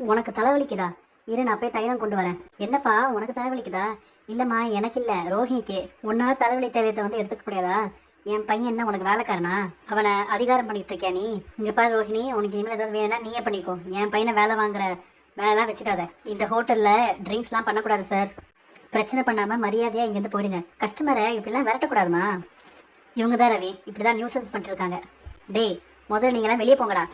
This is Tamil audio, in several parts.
உனக்கு தலைவலிக்குதா? இரு நான் போய் தைலம் கொண்டு வரேன். என்னப்பா உனக்கு தலைவலிக்குதா? இல்லைம்மா எனக்கு இல்லை. ரோஹிணிக்கு. உன்னால தலைவலி தைலத்தை வந்து எடுத்துக்க முடியாதா? என் பையன் என்ன உனக்கு வேலைக்காரனா? அவனை அதிகாரம் பண்ணிட்டு இருக்கியா நீ? இங்கே பாரு ரோஹிணி உனக்கு இனிமேல் ஏதாவது வேணும்னா நீயே பண்ணிக்கோ. என் பையனை வேலை வாங்குற வேலைலாம் வச்சுக்காத. இந்த ஹோட்டலில் ட்ரிங்க்ஸ்லாம் பண்ணக்கூடாது சார். பிரச்சனை பண்ணாமல் மரியாதையாக இங்கேருந்து போயிடுங்க. கஸ்டமரை இப்படிலாம் விரட்டக்கூடாதுமா? இவங்க தான் ரவி. இப்படி தான் நியூசன்ஸ் பண்ணிட்டுருக்காங்க டேய் முதல்ல நீங்களாம் வெளியே போங்கடா.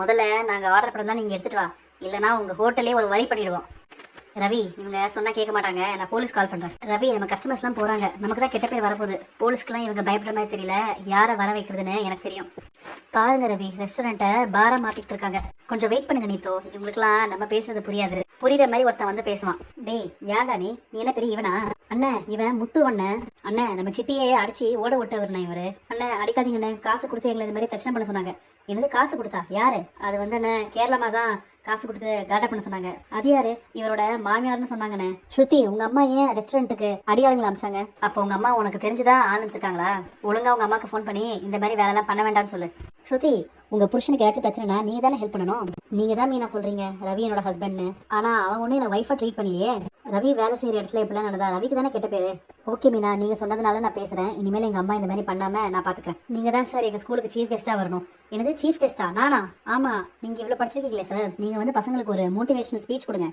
முதல்ல நாங்கள் ஆர்டர் பண்ணதான் நீங்கள் எடுத்துகிட்டு வா. இல்லைனா உங்கள் ஹோட்டலே ஒரு வழி பண்ணிடுவோம். ரவி இவங்க சொன்னால் கேட்க மாட்டாங்க. நான் போலீஸ் கால் பண்ணுறேன் ரவி நம்ம கஸ்டமர்ஸ்லாம் போகிறாங்க நமக்கு தான் கெட்ட பேர் வரப்போகுது. போலீஸ்க்குலாம் இவங்க பயப்படுற மாதிரி தெரியல. யாரை வர வைக்கிறதுன்னு எனக்கு தெரியும். பாருங்க ரவி ரெஸ்டாரண்ட்டை பாரா மாத்திட்டு இருக்காங்க கொஞ்சம் வெயிட் பண்ணுங்க நீத்தோ. இவங்களுக்குலாம் நம்ம பேசுறது புரியாது. புரியுற மாதிரி ஒருத்தன் வந்து பேசுவான். டேய் ஏன்டா நீ? நீ என்ன பெரிய இவனா? அண்ணே இவன் முத்து அண்ணன் அண்ணன் நம்ம சிட்டியே அடிச்சு ஓட விட்டவர்ண்ணே இவரு. அண்ணே அடிக்காதீங்கண்ணே. காசு கொடுத்து எங்களை இந்த மாதிரி பிரச்சனை பண்ண சொன்னாங்க. எனக்கு காசு கொடுத்தா? யாரு? அது வந்து அண்ணன் கேரளமா தான் காசு கொடுத்து காட்டா பண்ண சொன்னாங்க. அது யாரு? இவரோட மாமியார்னு சொன்னாங்கண்ணே. ஸ்ருதி உங்க அம்மா ஏன் ரெஸ்டாரண்ட்டுக்கு அடியாளுங்களை அமிச்சாங்க? அப்போ உங்க அம்மா உனக்கு தெரிஞ்சுதான் ஆரம்பிச்சிருக்காங்களா ஒழுங்கா உங்க அம்மாக்கு ஃபோன் பண்ணி இந்த மாதிரி வேலைலாம் பண்ண வேண்டாம்னு சொல்லு. ஸ்ருதி உங்க புருஷனுக்கு ஏதாச்சும் பிரச்சனைனா நீங்க தானே ஹெல்ப் பண்ணணும். நீங்க தான் மீனா சொல்றீங்க ரவி என்னோட ஹஸ்பண்ட்னு ஆனா அவன் ஒன்றும் என்ன ஒய்ஃபா ட்ரீட் பண்ணலையே. ரவி வேலை செய்யற இடத்துல இப்படிலாம் நடந்தா ரவிக்கு தானே கெட்ட பேரு. ஓகே மீனா நீங்க சொன்னதுனால நான் பேசுறேன். இனிமேல் எங்க அம்மா இந்த மாதிரி பண்ணாம நான் பாத்துக்கிறேன். நீங்க தான் சார் எங்க ஸ்கூலுக்கு சீஃப் கெஸ்டா வரணும். என்னது சீஃப் கெஸ்டா நானா? ஆமா. நீங்க இவ்வளவு படிச்சிருக்கீங்களே சார் நீங்க வந்து பசங்களுக்கு ஒரு மோட்டிவேஷனல் ஸ்பீச் கொடுங்க.